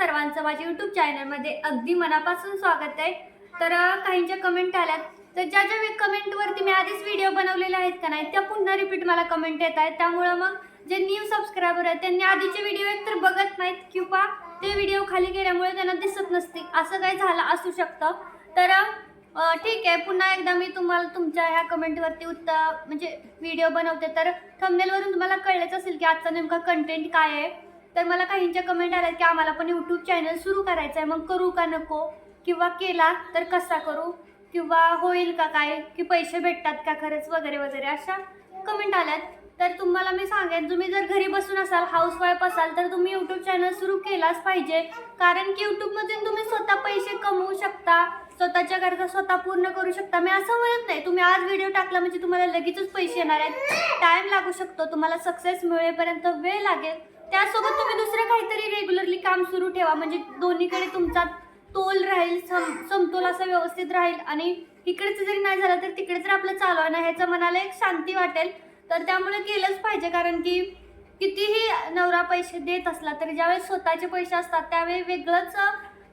सर्वांचं माझ्या युट्यूब चॅनलमध्ये अगदी मनापासून स्वागत आहे. तर काहींच्या कमेंट आल्यात तर ज्या ज्या कमेंटवरती मी आधीच व्हिडिओ बनवलेले आहेत का नाही त्या पुन्हा रिपीट मला कमेंट येत आहेत. त्यामुळं मग जे न्यू सबस्क्रायबर आहेत त्यांनी आधीचे व्हिडिओ एकतर बघत नाहीत किंवा ते व्हिडिओ खाली गेल्यामुळे त्यांना दिसत नसते असं काही झालं असू शकतं. तर ठीक आहे पुन्हा एकदा मी तुम्हाला तुमच्या ह्या कमेंटवरती उत्तर म्हणजे व्हिडिओ बनवते. तर थंबनेलवरून तुम्हाला कळलेच असेल की आजचा नेमका कंटेंट काय आहे. तर मला काहींच्या कमेंट आल्या की आम्हाला पण यूट्यूब चॅनल सुरू करायचं आहे मग करू का नको? किंवा केला तर कसा करू? किंवा होईल का काय? की पैसे भेटतात का खरंच? वगैरे वगैरे अशा कमेंट आल्यात. तर तुम्हाला मी सांगेन तुम्ही जर घरी बसून असाल हाऊसवाईफ असाल तर तुम्ही यूट्यूब चॅनल सुरू केलाच पाहिजे. कारण की यूट्यूबमधून तुम्ही स्वतः पैसे कमवू शकता. स्वतःच्या गरजा स्वतः पूर्ण करू शकता. मी असं म्हणत नाही. तुम्ही आज व्हिडिओ टाकला म्हणजे तुम्हाला लगेचच पैसे येणार आहेत. टाईम लागू शकतो. तुम्हाला सक्सेस मिळेपर्यंत वेळ लागेल. त्यासोबत तुम्ही दुसरं काहीतरी रेग्युलरली काम सुरू ठेवा. म्हणजे दोन्हीकडे तुमचा तोल राहील सम समतोल असा व्यवस्थित राहील. आणि इकडेच जरी नाही झालं तर तिकडे जर आपलं चालू आहे ना ह्याचं मनाला एक शांती वाटेल तर त्यामुळे केलंच पाहिजे. कारण की कितीही नवरा पैसे देत असला तरी ज्यावेळेस स्वतःचे पैसे असतात त्यावेळी वेगळंच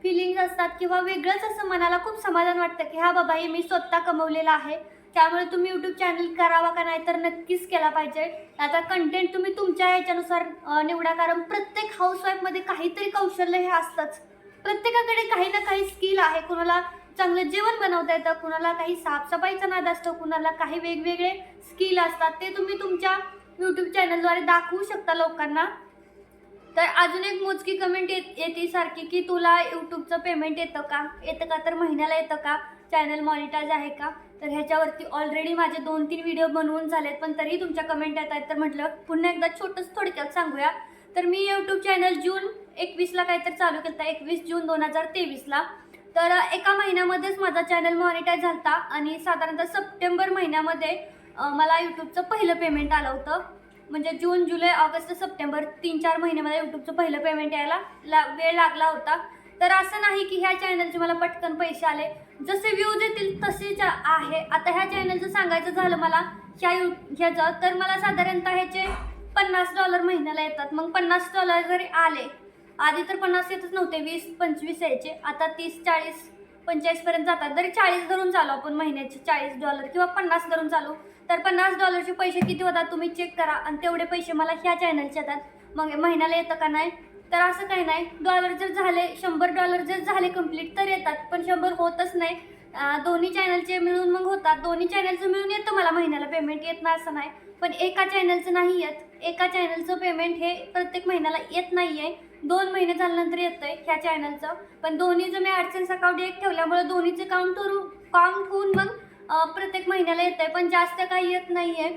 फिलिंग्स असतात किंवा वेगळंच असं मनाला खूप समाधान वाटतं की हा बाबा हे मी स्वतः कमवलेलं आहे. त्यामुळे तुम्ही यूट्यूब चॅनल करावा का नाही तर नक्कीच केला पाहिजे. त्याचा कंटेंट तुम्ही तुमच्या याच्यानुसार निवडा. कारण प्रत्येक हाऊसवाईफमध्ये काहीतरी कौशल्य हे असतंच. प्रत्येकाकडे काही ना काही स्किल आहे. कुणाला चांगलं जेवण बनवता येतं कुणाला काही साफसफाईचा नाद असतो कुणाला काही वेगवेगळे स्किल असतात. ते तुम्ही तुमच्या यूट्यूब चॅनलद्वारे दाखवू शकता लोकांना. तर अजून एक मोजकी कमेंट येत येते सारखी की तुला यूट्यूबचं पेमेंट येतं का? येतं का? तर महिन्याला येतं का? चॅनल मॉनिटाईज आहे का? तर ह्याच्यावरती ऑलरेडी माझे दोन तीन व्हिडिओ बनवून झालेत पण तरीही तुमच्या कमेंट येत आहेत. तर म्हटलं पुन्हा एकदा छोटंच थोडक्यात सांगूया. तर मी यूट्यूब चॅनल जून एकवीसला काहीतरी चालू केलं होतं एकवीस जून दोन हजार तेवीसला. तर एका महिन्यामध्येच माझा चॅनल मॉनिटाईज झाला होता आणि साधारणतः सप्टेंबर महिन्यामध्ये मला यूट्यूबचं पहिलं पेमेंट आलं होतं. म्हणजे जून जुलै ऑगस्ट सप्टेंबर तीन चार महिन्यामध्ये यूट्यूबचं पहिलं पेमेंट यायला ला वेळ लागला होता. तर असं नाही की ह्या चॅनलचे मला पटकन पैसे आले. जसे व्ह्यूज येतील तसेच आहे. आता ह्या चॅनलचं सांगायचं झालं मला ह्या यू ह्याचं तर मला साधारणतः ह्याचे पन्नास डॉलर महिन्याला येतात. मग पन्नास डॉलर जरी आले आधी तर पन्नास येतच नव्हते वीस पंचवीस यायचे. आता तीस चाळीस पंचेचाळीसपर्यंत जातात. जरी चाळीस धरून चालू आपण महिन्याचे चाळीस डॉलर किंवा पन्नास धरून चालू तर पन्नास डॉलरचे पैसे किती होतात? तुम्ही चेक करा. आणि तेवढे पैसे मला ह्या चॅनलचे येतात. मग महिन्याला येतं का नाही? तर असं काही नाही. डॉलर जर झाले शंभर डॉलर जर झाले कंप्लीट तर येतात पण शंभर होतच नाही. दोन्ही चॅनलचे मिळून मग होतात. दोन्ही चॅनलचं मिळून येतं मला महिन्याला पेमेंट येत नाही असं नाही. पण एका चॅनलचं नाही येत. एका चॅनलचं पेमेंट हे प्रत्येक महिन्याला येत नाही आहे दोन महिने झाल्यानंतर येतं आहे ह्या चॅनलचं पण दोन्हीचं मी ॲडसेन्स अकाउंट एक ठेवल्यामुळे दोन्हीचे काउंट करून काउंट होऊन मग प्रत्येक महिन्याला येतं आहे पण जास्त काही येत नाही आहे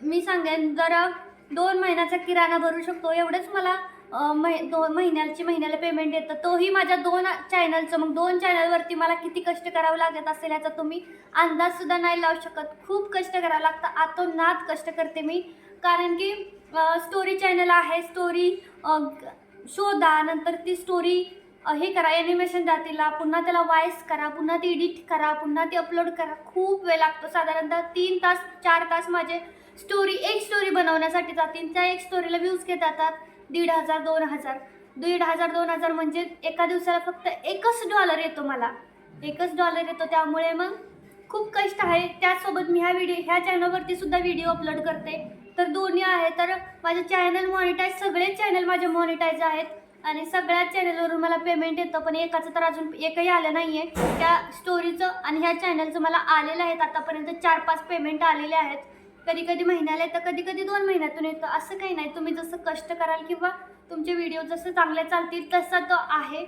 मी सांगेन जरा दोन महिन्याचा किराणा भरू शकतो एवढंच मला महि दोन महिन्याची महिन्याला पेमेंट येतं. तोही माझ्या दोन चॅनलचं मग दोन चॅनलवरती मला किती कष्ट करावं लागत असेल याचा तुम्ही अंदाजसुद्धा नाही लावू शकत. खूप कष्ट करावं लागतं. आतोनात कष्ट करते मी. कारण की स्टोरी चॅनल आहे स्टोरी शोधा नंतर ती स्टोरी हे करा ॲनिमेशन द्या तिला पुन्हा त्याला वॉईस करा पुन्हा ती एडिट करा पुन्हा ती अपलोड करा. खूप वेळ लागतो. साधारणतः तीन तास चार तास माझे स्टोरी एक स्टोरी बनवण्यासाठी जातील. त्या एक स्टोरीला व्ह्यूज घेत जातात. दीड हजार दोन हजार. दीड हजार दोन हजार म्हणजे एका दिवसाला फक्त एकच डॉलर येतो मला. एकच डॉलर येतो. त्यामुळे मग खूप कष्ट आहे. त्यासोबत मी ह्या व्हिडिओ ह्या चॅनलवरती सुद्धा व्हिडिओ अपलोड करते. तर दोन्ही आहे. तर माझे चॅनल मॉनिटाईज सगळे चॅनल माझे मॉनिटाईज आहेत. आणि सगळ्याच चॅनलवरून मला पेमेंट येतं. पण एकाचं तर अजून एकही आलं नाही आहे त्या स्टोरीचं आणि ह्या चॅनलचं मला आलेलं आहेत. आतापर्यंत चार पाच पेमेंट आलेले आहेत. कधी कधी महिन्याला येतं कधी कधी दोन महिन्यातून येतं. असं काही नाही. तुम्ही जसं कष्ट कराल किंवा तुमचे व्हिडिओ जसं चांगले चालतील तसा तो आहे.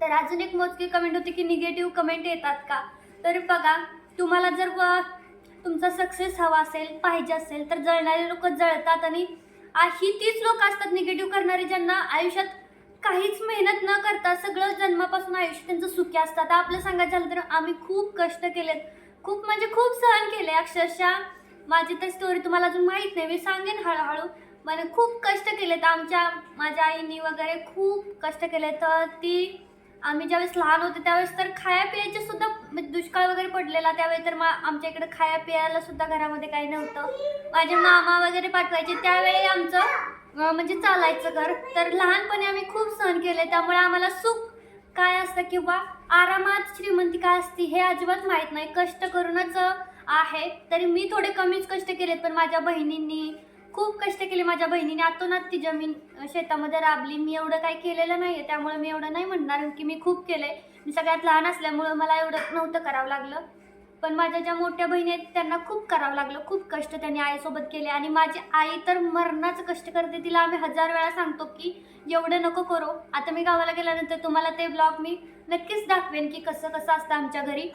तर अजून एक मोजकी कमेंट होती की निगेटिव्ह कमेंट येतात का? तर बघा तुम्हाला जर व- तुमचा सक्सेस हवा असेल पाहिजे असेल तर जळणारे लोक जळतात आणि ही तीच लोक असतात निगेटिव्ह करणारे ज्यांना आयुष्यात काहीच मेहनत न करता सगळं जन्मापासून आयुष्य त्यांचं सुखी असतं. आता आपलं सांगायचं झालं तर आम्ही खूप कष्ट केलेत. खूप म्हणजे खूप सहन केले अक्षरशः माझी तर स्टोरी तुम्हाला अजून माहीत नाही. मी सांगेन हळूहळू. मला खूप कष्ट केलेत आमच्या माझ्या आईनी वगैरे खूप कष्ट केले तर ती आम्ही ज्यावेळेस लहान होते त्यावेळेस तर खाया पियाचे सुद्धा दुष्काळ वगैरे पडलेला त्यावेळी तर मा आमच्या इकडे खाया पियाला सुद्धा घरामध्ये काही नव्हतं. माझे मामा वगैरे पाठवायचे. त्यावेळी आमचं म्हणजे चालायचं घर. तर लहानपणी आम्ही खूप सहन केले. त्यामुळे आम्हाला सुख काय असतं किंवा आरामात श्रीमंती काय असते हे अजिबात माहीत नाही. कष्ट करूनच आहे तरी मी थोडे कमीच कष्ट केलेत पण माझ्या बहिणींनी खूप कष्ट केले. माझ्या बहिणीने आतोनात ती जमीन शेतामध्ये राबली. मी एवढं काही केलेलं नाही आहे त्यामुळे मी एवढं नाही म्हणणार की मी खूप केलं आहे मी सगळ्यात लहान असल्यामुळं मला एवढं नव्हतं करावं लागलं. पण माझ्या ज्या मोठ्या बहिणी आहेत त्यांना खूप करावं लागलं. खूप कष्ट त्यांनी आईसोबत केले. आणि माझी आई तर मरणाचं कष्ट करते. तिला आम्ही हजार वेळा सांगतो की एवढं नको करो. आता मी गावाला गेल्यानंतर तुम्हाला ते ब्लॉग मी नक्कीच दाखवेन की कसं कसं असतं आमच्या घरी.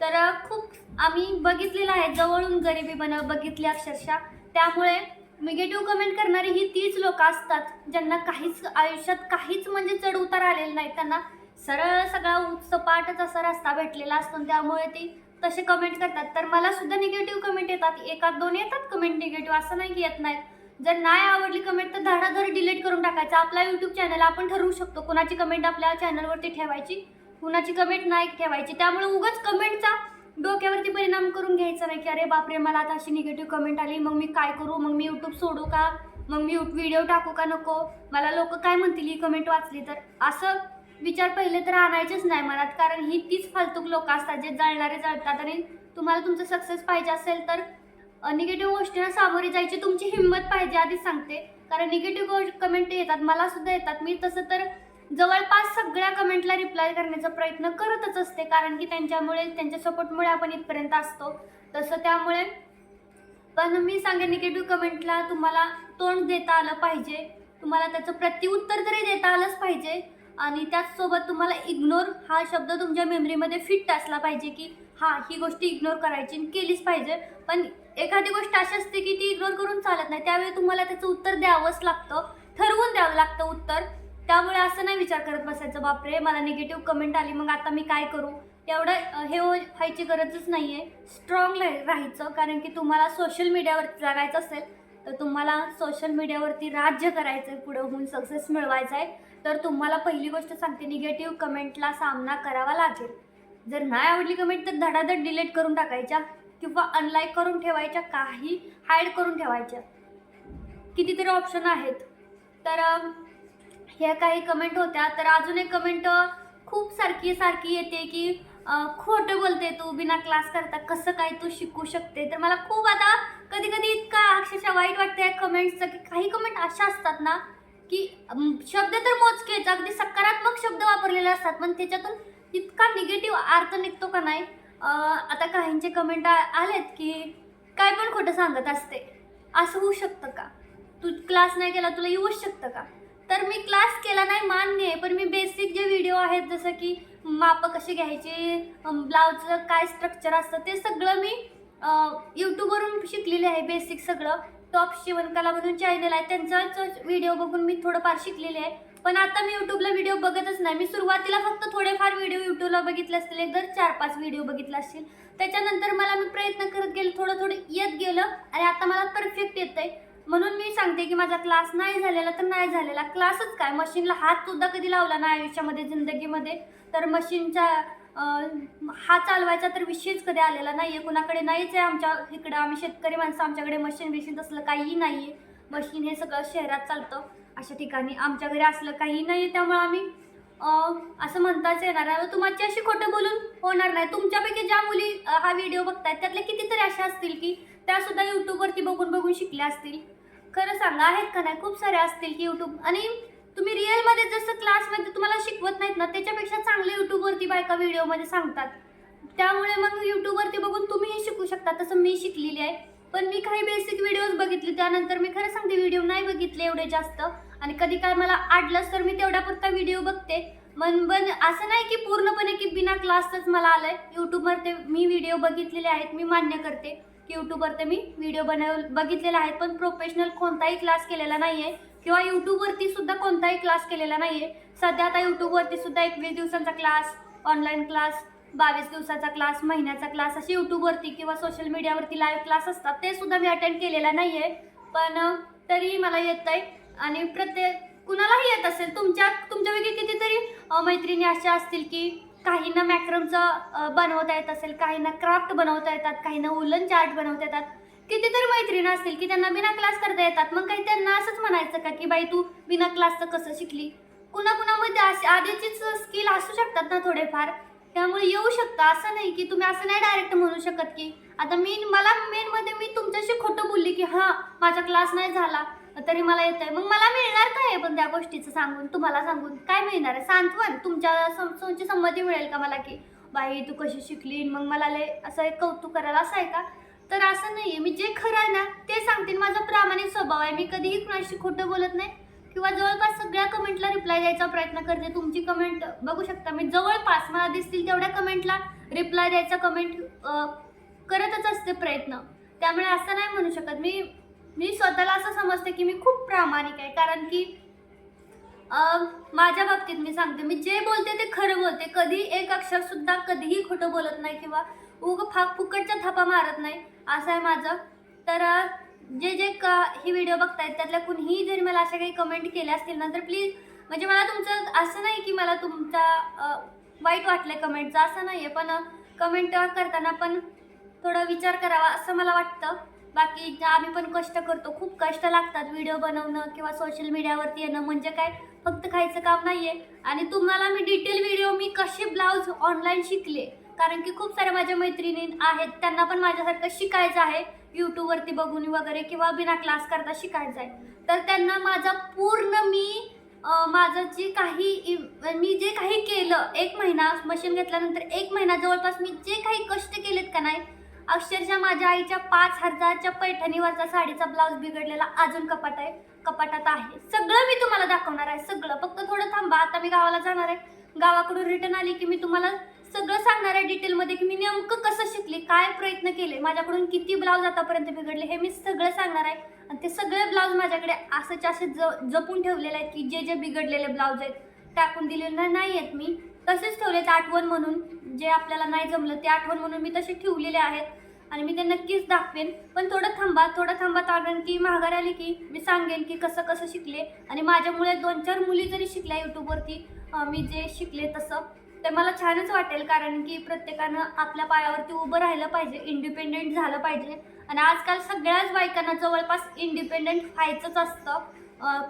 तर खूप आम्ही बघितलेलं आहे. जवळून गरिबी बनव बघितली अक्षरशः. त्यामुळे निगेटिव्ह कमेंट करणारी ही तीच लोक असतात ज्यांना काहीच आयुष्यात काहीच म्हणजे चढ उतार आलेलं नाही. त्यांना सरळ सगळा सपाटच असा रस्ता भेटलेला असतो आणि त्यामुळे ती तसे कमेंट करतात. तर मला सुद्धा निगेटिव्ह कमेंट येतात. एकात दोन येतात कमेंट निगेटिव्ह असं नाही की येत नाहीत. जर नाही आवडली कमेंट तर धडाधड डिलीट करून टाकायचं. आपला यूट्यूब चॅनल आपण ठरवू शकतो कोणाची कमेंट आपल्या चॅनलवरती ठेवायची. कुणाची कमेंट नाही ठेवायची. त्यामुळे उगाच कमेंटचा डोक्यावरती परिणाम करून घ्यायचा नाही की अरे बापरे मला आता अशी निगेटिव्ह कमेंट आली. मग मी काय करू? मग मी यूट्यूब सोडू का? मग मी व्हिडिओ टाकू का नको? मला लोक काय म्हणतील ही कमेंट वाचली तर? असं विचार पहिले तर आणायचेच नाही मनात. कारण ही तीच फालतूक लोक असतात जे जळणारे जळतात. आणि तुम्हाला तुमचं सक्सेस पाहिजे असेल तर निगेटिव्ह गोष्टींना सामोरे जायची तुमची हिंमत पाहिजे आधीच सांगते. कारण निगेटिव्ह कमेंट येतात मला सुद्धा येतात. मी तसं तर जवळपास सगळ्या कमेंटला रिप्लाय करण्याचा प्रयत्न करतच असते कारण की त्यांच्यामुळे त्यांच्या सपोर्टमुळे आपण इथपर्यंत असतो. तसं त्यामुळे पण मी सांगेन निगेटिव्ह कमेंटला तुम्हाला तोंड देता आलं पाहिजे. तुम्हाला त्याचं प्रत्युत्तर तरी देता आलंच पाहिजे. आणि त्याचसोबत तुम्हाला इग्नोर हा शब्द तुमच्या मेमरीमध्ये फिट असला पाहिजे की हां ही गोष्ट इग्नोर करायची आणि केलीच पाहिजे. पण एखादी गोष्ट अशी असते की ती इग्नोर करून चालत नाही त्यावेळी तुम्हाला त्याचं उत्तर द्यावंच लागतं. ठरवून द्यावं लागतं उत्तर. त्यामुळे असं नाही विचार करत बसायचं बापरे मला निगेटिव्ह कमेंट आली मग आता मी काय करू? एवढं हे हो, व्हायची गरजच नाही आहे स्ट्रॉंग राहायचं कारण की तुम्हाला सोशल मीडियावरती जगायचं असेल तर तुम्हाला सोशल मीडियावरती राज्य करायचं आहे पुढं होऊन सक्सेस मिळवायचा आहे तर तुम्हाला पहिली गोष्ट सांगते निगेटिव्ह कमेंटला सामना करावा लागेल. जर नाही आवडली कमेंट तर धडाधड डिलीट करून टाकायच्या किंवा अनलाईक करून ठेवायच्या काही हाईड करून ठेवायच्या. कितीतरी ऑप्शन आहेत. तर ह्या काही कमेंट होत्या. तर अजून एक कमेंट खूप सारखी सारखी येते की खोटं बोलते तू बिना क्लास करता कसं काय तू शिकू शकते? तर मला खूप आता कधी कधी इतका अक्षरशः वाईट वाटतं या कमेंट्सचं की काही कमेंट अशा असतात ना की शब्द तर मोजकेच अगदी सकारात्मक शब्द वापरलेले असतात पण त्याच्यातून इतका निगेटिव्ह अर्थ निघतो का नाही? आता काहींचे कमेंट आलेत की काय पण खोटं सांगत असते. असं होऊ शकतं का? तू क्लास नाही केला तुला येऊच शकतं का? तर मी क्लास केला नाही मान्य आहे. पण मी बेसिक जे व्हिडिओ आहेत जसं की माप कशी घ्यायची ब्लाऊजचं काय स्ट्रक्चर असतं ते सगळं मी यूट्यूबवरून शिकलेले आहे बेसिक सगळं. टॉप शिवणकला म्हणून चॅनल आहे. त्यांचाच व्हिडिओ बघून मी थोडंफार शिकलेले आहे. पण आता मी यूट्यूबला व्हिडिओ बघतच नाही. मी सुरुवातीला फक्त थोडेफार व्हिडिओ यूट्यूबला बघितले असतील एक दर चार पाच व्हिडिओ बघितले असतील. त्याच्यानंतर मला मी प्रयत्न करत गेले थोडं थोडं येत गेलं. आणि आता मला परफेक्ट येतं आहे म्हणून मी सांगते की माझा क्लास नाही झालेला तर नाही झालेला. क्लासच काय? मशीनला हात सुद्धा कधी लावला नाही आयुष्यामध्ये जिंदगीमध्ये. तर मशीनचा हा चालवायचा तर विषयच कधी आलेला नाही आहे कुणाकडे नाहीच आहे आमच्या इकडं. आम्ही शेतकरी माणसं आमच्याकडे मशीन बिशीन तसलं काहीही नाही आहे मशीन हे सगळं शहरात चालतं. अशा ठिकाणी आमच्या घरी असलं काही नाही आहे त्यामुळे आम्ही असं म्हणताच येणार आहे. तुमची अशी खोटं बोलून होणार नाही. तुमच्यापैकी ज्या मुली हा व्हिडिओ बघतायत त्यातल्या कितीतरी अशा असतील की त्यासुद्धा यूट्यूबवरती बघून बघून शिकल्या असतील. खरं सांगा आहेत का नाही? खूप सारे असतील की यूट्यूब आणि तुम्ही रिअलमध्ये जसं क्लासमध्ये तुम्हाला शिकवत नाहीत ना त्याच्यापेक्षा चांगले यूट्यूबवरती बायका व्हिडिओमध्ये सांगतात. त्यामुळे मग यूट्यूबवरती बघून तुम्हीही शिकू शकता. तसं मी शिकलेली आहे. पण मी काही बेसिक व्हिडिओज बघितले त्यानंतर मी खरं सांगते व्हिडिओ नाही बघितले एवढे जास्त. आणि कधी काय मला आडलंच तर मी तेवढ्यापुरता व्हिडिओ बघते. मन पण असं नाही की पूर्णपणे की बिना क्लासच मला आलंय. यूट्यूबवर ते मी व्हिडिओ बघितलेले आहेत मी मान्य करते. की मी व्हिडिओ बनव बघितलेला आहेत पण प्रोफेशनल कोणताही क्लास केलेला नाही आहे किंवा यूट्यूबवरती सुद्धा कोणताही क्लास केलेला नाही आहे सध्या आता यूट्यूबवरती सुद्धा एकवीस दिवसांचा क्लास ऑनलाईन क्लास बावीस दिवसाचा क्लास महिन्याचा क्लास असे यूट्यूबवरती किंवा सोशल मीडियावरती लाईव्ह क्लास असतात. ते सुद्धा मी अटेंड केलेला नाही आहे पण तरीही मला येत आहे आणि प्रत्येक कुणालाही येत असेल तुमच्या तुमच्यापैकी कितीतरी मैत्रिणी अशा असतील की काहींना मॅक्रमचं बनवता येत असेल काहींना क्राफ्ट बनवता येतात काहींना उलन चार्ट बनवता येतात. कितीतरी मैत्रिणी असतील की त्यांना बिना क्लास करता येतात. मग काही त्यांना असंच म्हणायचं का की बाई तू बिना क्लासचं कसं शिकली? कुणा कुणामध्ये अशी आधीचीच स्किल असू शकतात ना थोडेफार. त्यामुळे येऊ शकतं. असं नाही की तुम्ही असं नाही डायरेक्ट म्हणू शकत की आता मी मला मेनमध्ये मी तुमच्याशी खोटं बोलली की हां माझा क्लास नाही झाला. तरी मला येत आहे मग मला मिळणार काय आहे पण त्या गोष्टीचं सांगून? तुम्हाला सांगून. काय मिळणार आहे? सांत्वन तुमच्या तुमची संमती मिळेल का मला की बाई तू कशी शिकली मग मला लय असं एक कौतुक करायला असं आहे का? तर असं नाही आहे मी जे खरं आहे ना ते सांगते माझा प्रामाणिक स्वभाव आहे. मी कधीही कुणाशी खोटं बोलत नाही. किंवा जवळपास सगळ्या कमेंटला रिप्लाय द्यायचा प्रयत्न करते. तुमची कमेंट बघू शकता मी जवळपास मला दिसतील तेवढ्या कमेंटला रिप्लाय द्यायचा कमेंट करतच असते प्रयत्न. त्यामुळे असं नाही म्हणू शकत मी. मी स्वतःला असं समजते की मी खूप प्रामाणिक आहे कारण की माझ्या बाबतीत मी सांगते मी जे बोलते ते खरं बोलते. कधी एक अक्षर सुद्धा कधीही खोटं बोलत नाही किंवा उग फाक फुकटच्या थापा मारत नाही असं आहे माझं. तर जे जे का ही व्हिडिओ बघतायत त्यातल्या कुणीही जरी मला अशा काही कमेंट केल्या असतील ना तर प्लीज म्हणजे मला तुमचं असं नाही की मला तुमचा वाईट वाटलं आहे कमेंटचं असं नाही आहे पण कमेंट करताना पण थोडा विचार करावा असं मला वाटतं. बाकी जे आम्ही पण कष्ट करतो. खूप कष्ट लागतात व्हिडिओ बनवणं किंवा सोशल मीडियावरती येणं. म्हणजे काय? फक्त खायचं काम नाही आहे आणि तुम्हाला मी डिटेल व्हिडिओ मी कसे ब्लाऊज ऑनलाईन शिकले? कारण की खूप साऱ्या माझ्या मैत्रिणी आहेत. त्यांना पण माझ्यासारखं शिकायचं आहे. यूट्यूबवरती बघून वगैरे किंवा बिना क्लास करता शिकायचं आहे. तर त्यांना माझा पूर्ण मी माझं जे काही मी जे काही केलं एक महिना मशीन घेतल्यानंतर एक महिना जवळपास मी जे काही कष्ट केलेत का नाही अक्षरशः माझ्या आईच्या पाच हजारच्या पैठणीवरचा साडीचा ब्लाऊज बिघडलेला अजून कपाट आहे कपाटात आहे. सगळं मी तुम्हाला दाखवणार आहे सगळं. फक्त थोडं थांबा आता मी गावाला जाणार आहे. गावाकडून रिटर्न आली की मी तुम्हाला सगळं सांगणार आहे डिटेलमध्ये की मी नेमकं कसं शिकले काय प्रयत्न केले माझ्याकडून किती ब्लाऊज आतापर्यंत बिघडले हे मी सगळं सांगणार आहे. आणि ते सगळे ब्लाऊज माझ्याकडे असंच असे ज जपून ठेवलेले आहेत की जे जे बिघडलेले ब्लाऊज आहेत टाकून दिलेले नाही आहेत मी. तसेच ठेवलेत आठवण म्हणून जे आपल्याला नाही जमलं ते आठवण म्हणून मी तसे ठेवलेले आहेत. आणि मी ते नक्कीच दाखवेन. पण थोडं थांबा थोडं थांबा कारण की महागार आली की मी सांगेन की कसं कसं शिकले. आणि माझ्यामुळे दोन चार मुली जरी शिकल्या यूट्यूबवरती मी जे शिकले तसं तर मला छानच वाटेल. कारण की प्रत्येकानं आपल्या पायावरती उभं राहिलं पाहिजे इंडिपेंडेंट झालं पाहिजे. आणि आजकाल सगळ्याच बायकांना जवळपास इंडिपेंडेंट व्हायचंच असतं.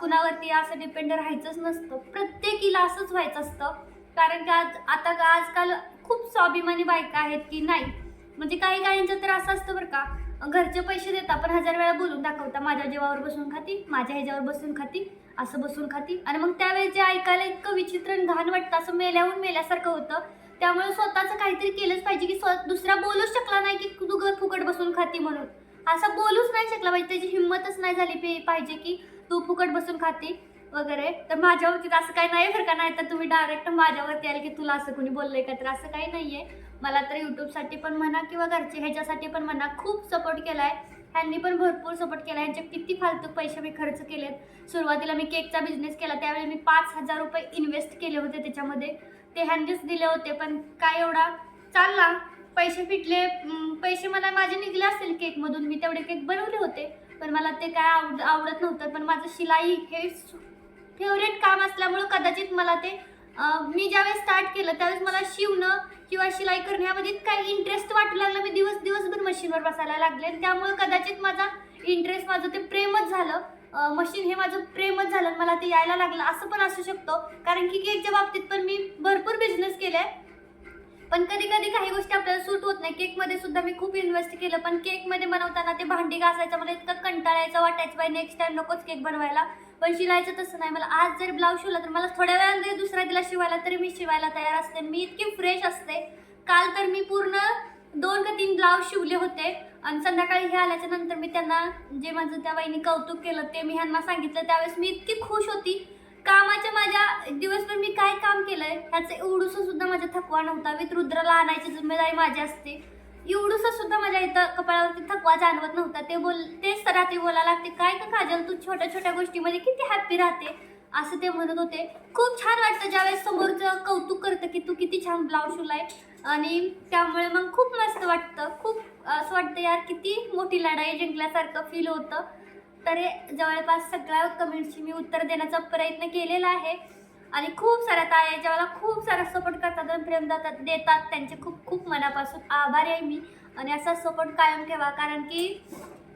कुणावरती असं डिपेंड राहायचंच नसतं. प्रत्येकीला असंच व्हायचं असतं. कारण की आज आता का आजकाल खूप स्वाभिमानी बायका आहेत की नाही? म्हणजे काही काहींचं तर असं असतं बरं का. घरचे पैसे देता पण हजार वेळा बोलून दाखवता माझ्या जेवावर बसून खाती माझ्या ह्याच्यावर बसून खाती असं बसून खाती. आणि मग त्यावेळेस जे ऐकायला इतकं विचित्र घाण वाटतं असं मेल्याहून मेल्यासारखं होतं. त्यामुळे स्वतःचं काहीतरी केलंच पाहिजे की स्व दुसरा बोलूच शकला नाही की तू घर फुकट बसून खाती म्हणून. असं बोलूच नाही शकला पाहिजे त्याची हिंमतच नाही झाली पे- पाहिजे की तू फुकट बसून खाती वगैरे. तर माझ्या बाबतीत असं काही नाही बरं का नाही तर तुम्ही डायरेक्ट माझ्यावरती आले की तुला असं कोणी बोललंय का तर असं काही नाही आहे मला तर यूट्यूबसाठी पण म्हणा किंवा घरचे ह्याच्यासाठी पण म्हणा खूप सपोर्ट केला आहे ह्यांनी पण भरपूर सपोर्ट केला ह्यांचे किती फालतू पैसे मी खर्च केलेत. सुरुवातीला मी केकचा बिझनेस केला. त्यावेळी मी पाच हजार रुपये इन्व्हेस्ट केले होते त्याच्यामध्ये. ते ह्यांनीच दिले होते पण काय एवढा? चालला. पैसे फिटले. पैसे मला माझे निघले असतील केकमधून. मी तेवढे केक बनवले होते. पण मला ते काय आवड आवडत नव्हतं. पण माझं शिलाई हे फेवरेट काम असल्यामुळं कदाचित मला ते मी ज्यावेळेस स्टार्ट केलं त्यावेळेस मला शिवणं किंवा शिलाई करण्यामध्ये काही इंटरेस्ट वाटू लागला. मी दिवस दिवसभर मशीनवर बसायला लागले आणि त्यामुळे कदाचित माझा इंटरेस्ट माझं ते प्रेमच झालं. मशीन हे माझं प्रेमच झालं मला ते यायला लागलं. असं पण असू शकतो. कारण की केकच्या बाबतीत पण मी भरपूर बिझनेस केले पण कधी कधी काही गोष्टी आपल्याला सूट होत नाही. केकमध्ये सुद्धा मी खूप इन्व्हेस्ट केलं. पण केकमध्ये बनवताना ते भांडी घासायचं मला इतकं कंटाळायचं वाटायचं बाई नेक्स्ट टाइम नकोच केक बनवायला. पण शिलायचं तसं नाही. मला आज जर ब्लाऊज शिवला तर मला थोड्या वेळा जरी दुसऱ्या दिला शिवायला तरी मी शिवायला तयार असते. मी इतकी फ्रेश असते. काल तर मी पूर्ण दोन का तीन ब्लाऊज शिवले होते. आणि संध्याकाळी हे आल्याच्यानंतर मी त्यांना जे माझं त्या बाईने कौतुक केलं ते मी ह्यांना सांगितलं. त्यावेळेस मी इतकी खुश होती. कामाच्या माझ्या दिवसभर मी काय काम केलंय ह्याचं एवढूसं सुद्धा माझा थकवा नव्हता. विथ रुद्राला आणायची जिम्मेदारी माझी असते. एवढूसं सुद्धा माझ्या इथं कपाळावरती थकवा जाणवत नव्हता. ते बोल तेच तर रात्री बोलायला लागते काय का काजल तू छोट्या छोट्या गोष्टीमध्ये किती हॅप्पी राहते? असं ते म्हणत होते. खूप छान वाटतं ज्यावेळेस समोरचं कौतुक करतं की तू किती छान ब्लाऊज शिवलाय. आणि त्यामुळे मग खूप मस्त वाटतं. खूप असं वाटतं यार किती मोठी लढाई जिंकल्यासारखं फील होतं. तर हे जवळपास सगळ्या कमेंट्सची मी उत्तर देण्याचा प्रयत्न केलेला आहे. आणि खूप साऱ्या ताया ज्या मला खूप सारा सपोर्ट करतात आणि प्रेम देतात देतात. त्यांचे खूप खूप मनापासून आभारी आहे मी. आणि असा सपोर्ट कायम ठेवा कारण की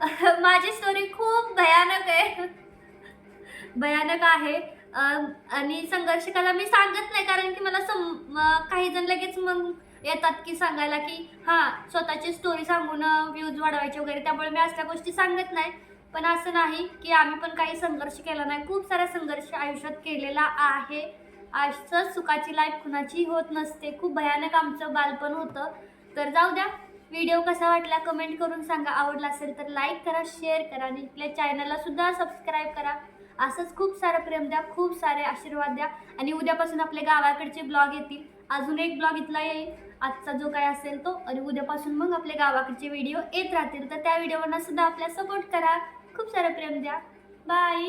माझी स्टोरी खूप भयानक आहे. भयानक आहे. आणि संघर्ष मी सांगत नाही कारण की मला सम काही जण लगेच मग येतात की सांगायला की हां स्वतःची स्टोरी सांगून व्ह्यूज वाढवायचे वगैरे. त्यामुळे मी असल्या गोष्टी सांगत नाही. पण असं नाही की आम्ही पण काही संघर्ष केला नाही. खूप सारा संघर्ष आयुष्यात केलेला आहे. आजचं सुखाची लाईफ कुणाची होत नसते. खूप भयानक आमचं बालपण होतं. तर जाऊ द्या. व्हिडिओ कसा वाटला कमेंट करून सांगा. आवडला असेल तर लाईक करा शेअर करा आणि आपल्या चॅनललासुद्धा सबस्क्राईब करा. असंच खूप सारं प्रेम द्या खूप सारे आशीर्वाद द्या आणि उद्यापासून आपल्या गावाकडचे ब्लॉग येतील. अजून एक ब्लॉग इथला येईल. आजचा जो काय असेल तो. आणि उद्यापासून मग आपल्या गावाकडचे व्हिडिओ येत राहतील. तर त्या व्हिडिओवरनं सुद्धा आपल्या सपोर्ट करा. खूप सारं प्रेम द्या. बाय